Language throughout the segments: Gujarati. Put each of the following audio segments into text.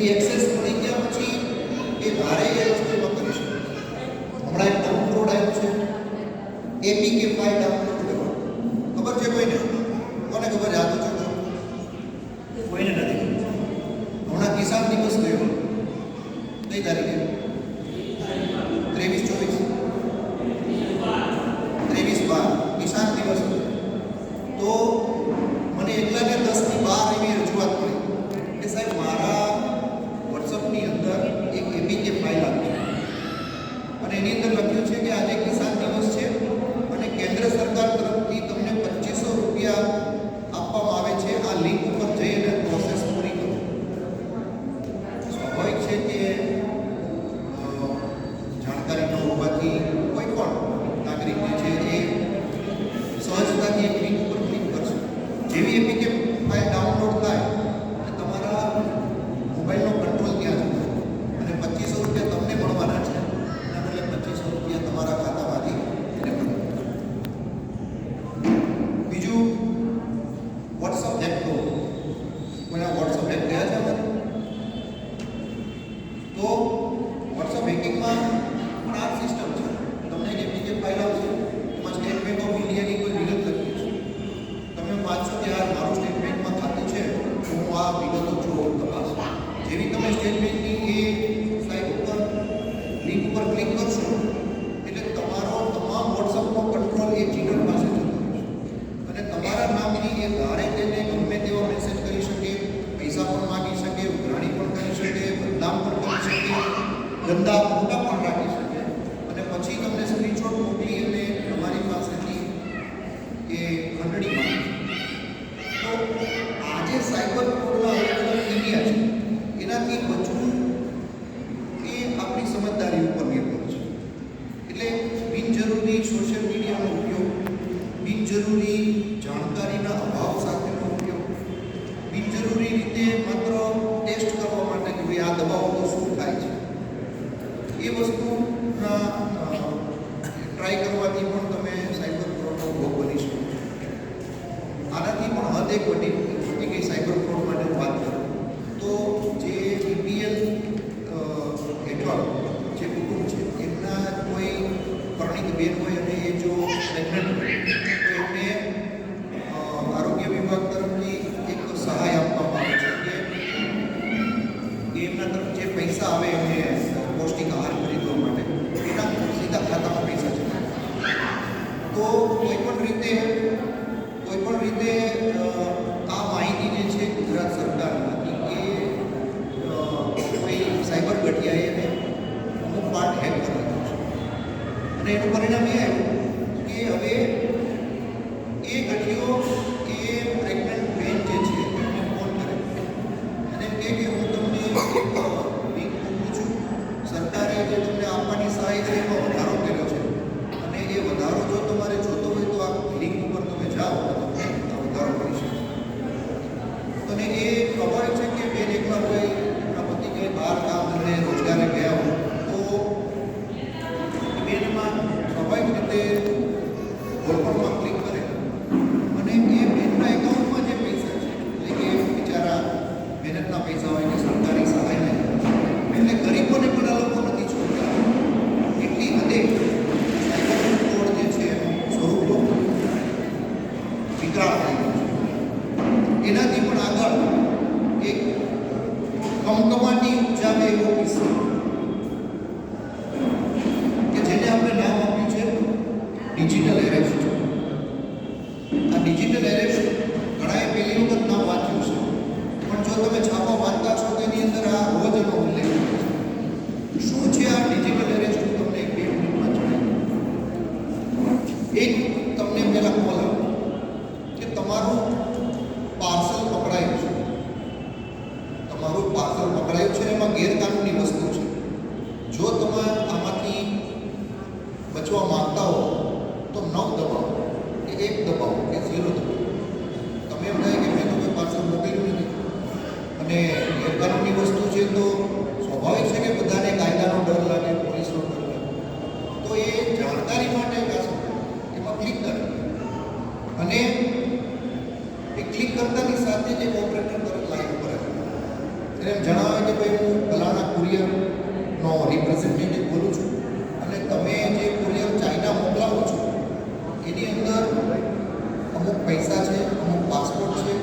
અને એક્સેસ મળી ગયા પછી એ ભારે એ વસ્તુ વાપરી શકે હમણાં એક નવું કોડ આવ્યું છે. એપીકે ફાઇલ ડાઉનલોડ કરવા ખબર છે કોઈને? કોને ખબર? આ તો. છે કોઈને નથી હમણાં કિસાન દિવસ ગયો. કઈ તારીખે ત્રેવીસ ચોવીસ ત્રેવીસ બાર કિસાન દિવસ હતો. તો મને એકલાને દસથી બાર એવી રજૂઆત મળી કે સાહેબ મારા વોટ્સઅપની અંદર એક એપીકે ફાઇલ આપી અને એની અંદર લખ્યું છે કે આજે કિસાન દિવસ છે અને કેન્દ્ર સરકાર તરફથી તમને પચીસો રૂપિયા આપવામાં આવે છે આ લિંક ઉપર જઈ અને પ્રોસેસ પૂરી કરો સ્વાભાવિક છે કે અ, જાણકારી ન હોવાથી કોઈ પણ નાગરિક જે છે એ સહજતાથી એક લિંક ઉપર ક્લિક કરશે જેવી એપીકે ફાઇલ ડાઉનલોડ થાય એટલે તમારા મોબાઈલનો કંટ્રોલ ત્યાં જશે અને પચીસો રૂપિયા તમને મળવાના છે એના બદલે પચીસો રૂપિયા તમારા ખાતામાંથી એને મળે બીજું વોટ્સઅપ હેક કરો કોઈના વોટ્સઅપ હેક ગયા છે અમારે તો વોટ્સઅપ હેકિંગમાં પણ આ સિસ્ટમ છે તમને એક એપીકે ફાઇલ આવશે એમાં સ્ટેટ બેંક ઓફ ઇન્ડિયાની કોઈ વિગત લખી છે તમે વાંચશો કે આ મારું સ્ટેટ બેંકમાં ખાતું છે તો હું આ વિગતો જોઉં તપાસ જેવી તમે સ્ટેટ બેંકની એ સાઇટ ઉપર લિંક ઉપર ક્લિક કરશો એટલે તમારો તમામ વોટ્સઅપનો કંટ્રોલ એ ચીટર પાસે જતો રહેશે અને તમારા નામની એ ધારે તેને ગમે તેવો મેસેજ કરી શકે પૈસા પણ માગી શકે ઉઘરાણી પણ કરી શકે બદનામ પણ કરી શકે ગંદા ફોટા પણ રાખી શકે અને પછી તમને સ્ક્રીનશોટ મોકલી અને તમારી પાસેથી એ ખંડણી માંગે તો આજે સાયબર એનાથી બચવું એ આપણી સમજદારી ઉપર નિર્ભર છે. એટલે બિનજરૂરી સોશિયલ મીડિયાનો ઉપયોગ, બિનજરૂરી જાણકારીના અભાવ સાથેનો ઉપયોગ, બિનજરૂરી રીતે માત્ર ટેસ્ટ કરવા માટે કે ભાઈ આ દવાઓ તો શું થાય છે, એ વસ્તુના ટ્રાય કરવાથી પણ તમે સાયબર ફ્રોડનો ભોગ બની શકો છો. આનાથી પણ હદ એક વધી સહાય વધારો કર્યો છે. અને એ વધારો જો તમારે જોતો હોય તો આ લિંક ઉપર તમે જાઓ તો વધારો કરી શકો. અને એ સ્વાભાવિક છે કે બે એકલા હોય પતિ કંઈ બહાર કામ ધંધે રોજગારે ને ગેરકાનૂની વસ્તુ છે તો સ્વાભાવિક છે કે બધાને કાયદાનો ડર લાગે, પોલીસનો ડર લાગે. તો એ જાણકારી માટે એમાં ક્લિક કરે. અને એ ક્લિક કરતાની સાથે જે ઓપરેટર પર લાઈન ઉપર આવે. એમ જણાવે કે ભાઈ હું ફલાણા કુરિયરનો રિપ્રેઝેન્ટેટિવ બોલું છું અને તમે જે કુરિયર ચાઇના મોકલાવો છો, એની અંદર અમુક પૈસા છે, અમુક પાસપોર્ટ છે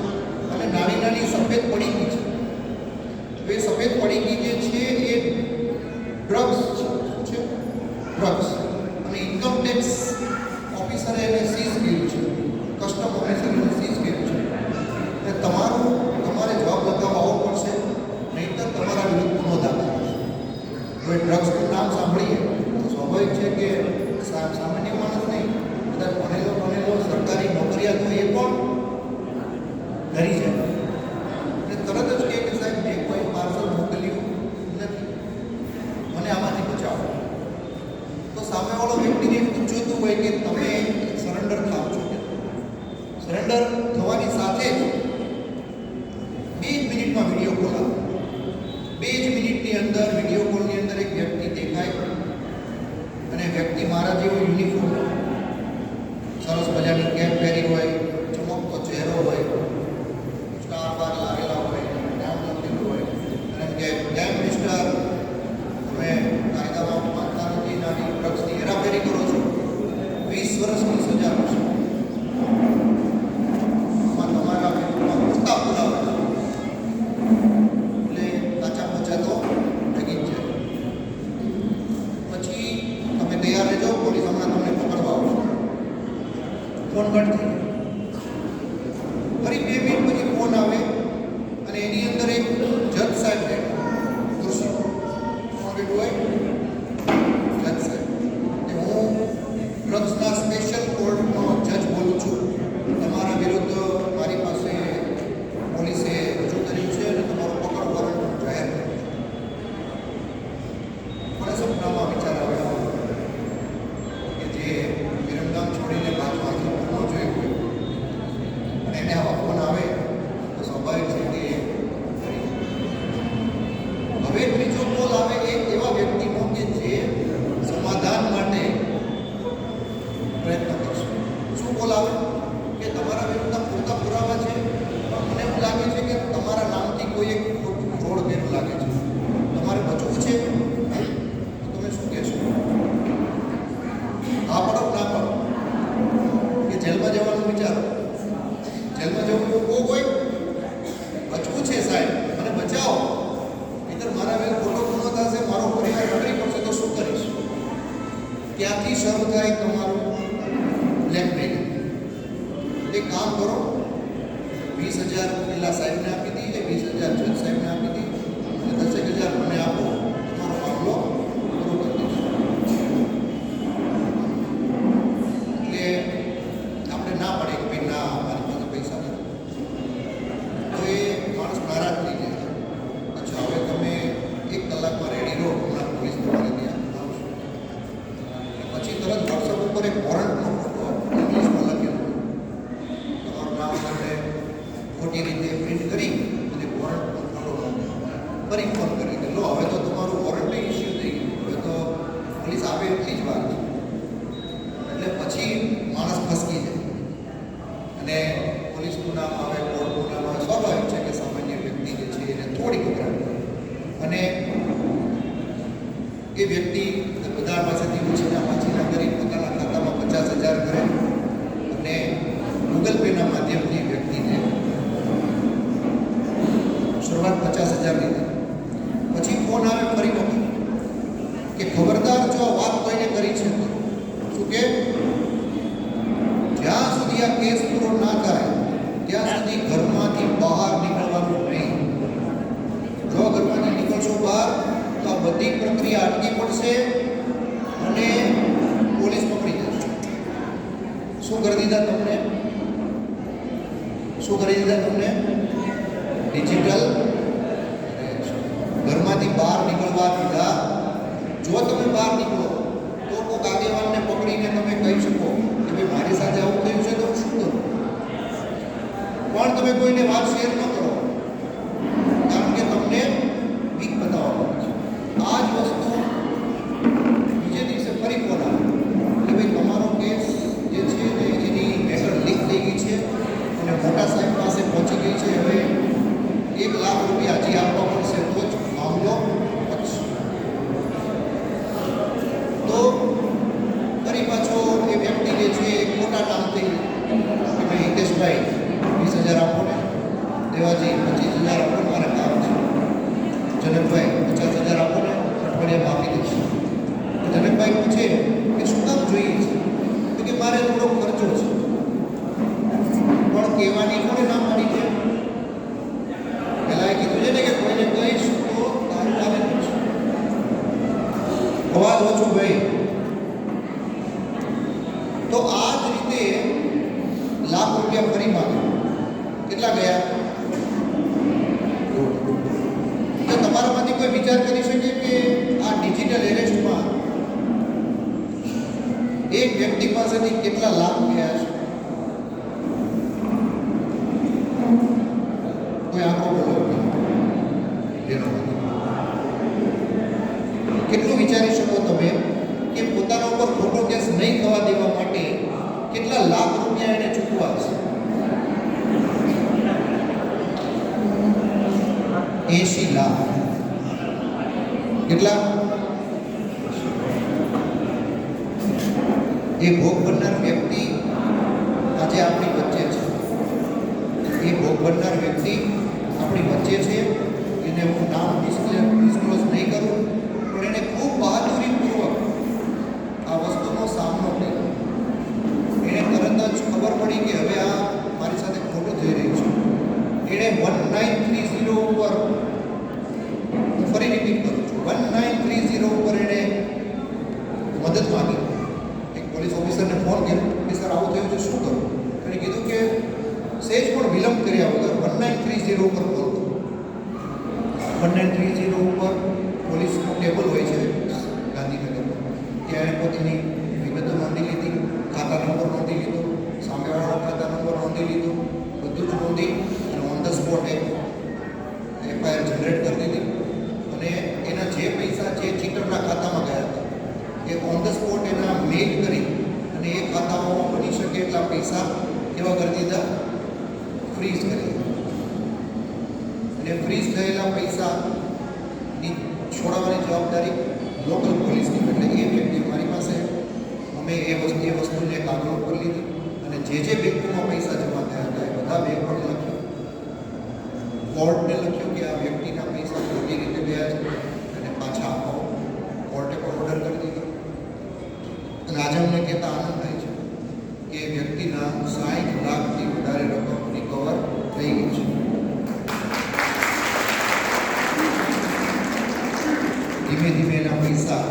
બ્લેક પડીકી છે એ ડ્રગ્સ શું છે? ડ્રગ્સ અને ઇન્કમ ટેક્સ ઓફિસરે એને સીઝ કર્યું છે. કસ્ટમ ઓફિસરે એને સીઝ કર્યું છે. એટલે તમારું, તમારે જવાબ લગાવવા આવવો પડશે, નહીંતર તમારા વિરુદ્ધ ગુનો દાખલ થશે. હવે ડ્રગ્સનું નામ સાંભળીએ. તો સ્વાભાવિક છે કે સામાન્ય માણસ નહીં. બધા ભણેલો ભણેલો, સરકારી નોકરિયાતો એ પણ ડરી જાય. કોણ કટ થઈ ગયું કે ખબરદાર જો આ વાત કોઈને કરી છે શું કે જ્યાં સુધી આ કેસ પૂરો ના થાય ત્યાં સુધી ઘરમાંથી બહાર નીકળવાનું નહીં જો ઘરમાંથી નીકળશો બહાર તો આ બધી પ્રક્રિયા અટકી પડશે અને પોલીસ પકડી જશે શું કરી દીધા તમને શું કરી દીધા તમને ડિજિટલ ઘરમાંથી બહાર નીકળવા દીધા જો તમે બહાર નીકળો, તો કોઈ આગેવાનને પકડીને તમે કહી શકો કે મારી સાથે આવું થયું છે તો શું કરું? પણ તમે કોઈને વાત શેર ન કરો দেওয়ানি করে নাম ભોગ બનનાર વ્યક્તિ આજે આપણી વચ્ચે છે. એ ભોગ બનનાર વ્યક્તિ આપણી વચ્ચે છે. એને હું નામ ડિસ્ક્લોઝ નહીં કરું, પણ એને ખૂબ બહાદુરીપૂર્વક આ વસ્તુનો સામનો કર્યો એને તરત જ ખબર પડી કે હવે આ મારી સાથે ખોટું થઈ રહ્યું છે એણે વન નાઇન થ્રી ઝીરો ઉપર હું ફરી રિપીટ કરું છું વન નાઇન થ્રી ઝીરો ઉપર એણે મદદ માંગી એક પોલીસ ઓફિસરને ફોન કર્યો. કે સર આવું થયું છે, શું કરું? એણે કીધું કે સેજ પણ વિલંબ કર્યા વગર વન નાઇન થ્રી ઝીરો ઉપર call one nine three zero ઉપર પોલીસનું ટેબલ હોય છે ગાંધીનગરમાં ત્યાં પોતાની વિગતો નોંધી લીધી, ખાતા નંબર નોંધી લીધો, સામેવાળાનો ખાતા નંબર નોંધી લીધો, બધું જ નોંધી અને on the spot FIR generate કરી દીધી. અને એના જે પૈસા જે ચીટરના ખાતામાં ગયા હતા, એ ઓન ધ સ્પોટ એના મેઇલ કરી શકે પૈસા એવા કરી દીધા ફ્રીઝ કરી. અને ફ્રીઝ થયેલા પૈસાની છોડાવવાની જવાબદારી લોકલ પોલીસની એટલે એ વ્યક્તિ મારી પાસે અમે એ વસ્તુ, એ વસ્તુને કાગળ ઉપર લીધી અને જે જે બેંકોમાં પૈસા જમા થયા હતા એ બધા બેંકોને લખ્યું. કોર્ટને લખ્યું કે આ વ્યક્તિના પૈસા ખોટી રીતે ગયા છે અને પાછા આપો કોર્ટે પણ ઓર્ડર કરી દીધો. અને આજે અમને કહેતા આનંદ વ્યક્તિના સાઠ લાખથી વધારે રકમ રિકવર થઈ ગઈ છે. ધીમે ધીમે એના પૈસા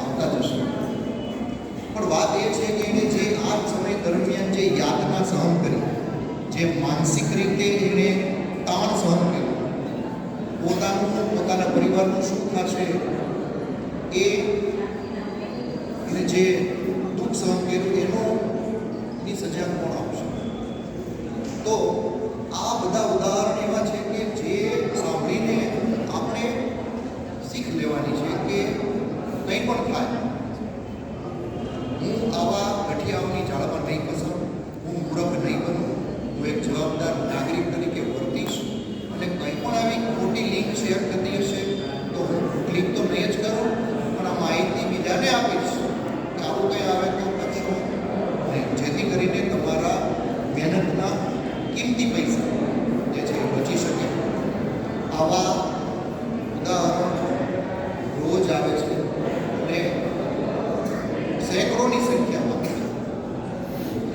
આવતા જશે. પણ વાત એ છે કે એને જે આ સમય દરમિયાન જે યાતના સહન કરી, જે માનસિક રીતે એણે તાણ સહન કર્યું, પોતાનું પોતાના પરિવારનું શું થશે એ જે સહન કર્યું એનો ની સજા કોણ આપશે. તો આ બધા ઉદાહરણ એવા છે કે જે સાંભળીને આપણે શીખ લેવાની છે કે કંઈ પણ થાય હું આવા ગઠિયાઓની જાળમાં નહીં ફસાઉં હું મૂર્ખ નહીં બનું હું એક જવાબદાર નાગરિક તરીકે વર્તીશ અને કંઈ પણ આવી ખોટી લિંક શેર થતી હશે તો હું ક્લિક તો નહીં જ કરું પણ આ માહિતી બીજાને આપીશ કે આવું કંઈ આવે તો કરશો નહીં જેથી કરીને તમારા મહેનતના કિંમતી પૈસા જે છે એ બચી શકે આવા ઉદાહરણો રોજ આવે છે અને સેંકડોની સંખ્યામાં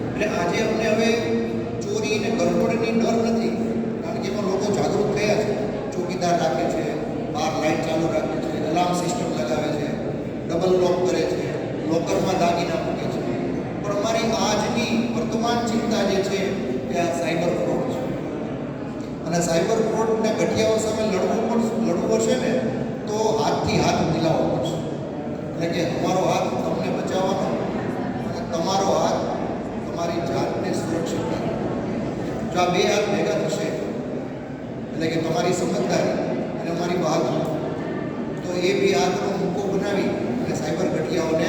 એટલે આજે અમને હવે ચોરી અને ગરબડની ડર નથી કારણ કે એમાં લોકો જાગૃત થયા છે ચોકીદાર રાખે છે બહાર લાઇટ ચાલુ રાખે છે એલાર્મ સિસ્ટમ લગાવે છે ડબલ લોક કરે છે લોકરમાં દાગીના મૂકે છે પણ અમારી આજની વર્તમાન ચિંતા જે છે એ આ સાયબર ફ્રોડ છે અને સાયબર ફ્રોડને ગઠિયાઓ સામે લડવું પણ લડવું હશે ને તો હાથથી હાથ મિલાવવો પડશે એટલે કે અમારો હાથ તમને બચાવવાનો અને તમારો હાથ તમારી જાતને સુરક્ષિત રાખવાનો જો આ બે હાથ ભેગા થશે, એટલે કે તમારી સમજદારી અને અમારી બહાદુરી, તો એ બે હાથનો મૂકો બનાવી અને સાયબર ગઠિયાઓને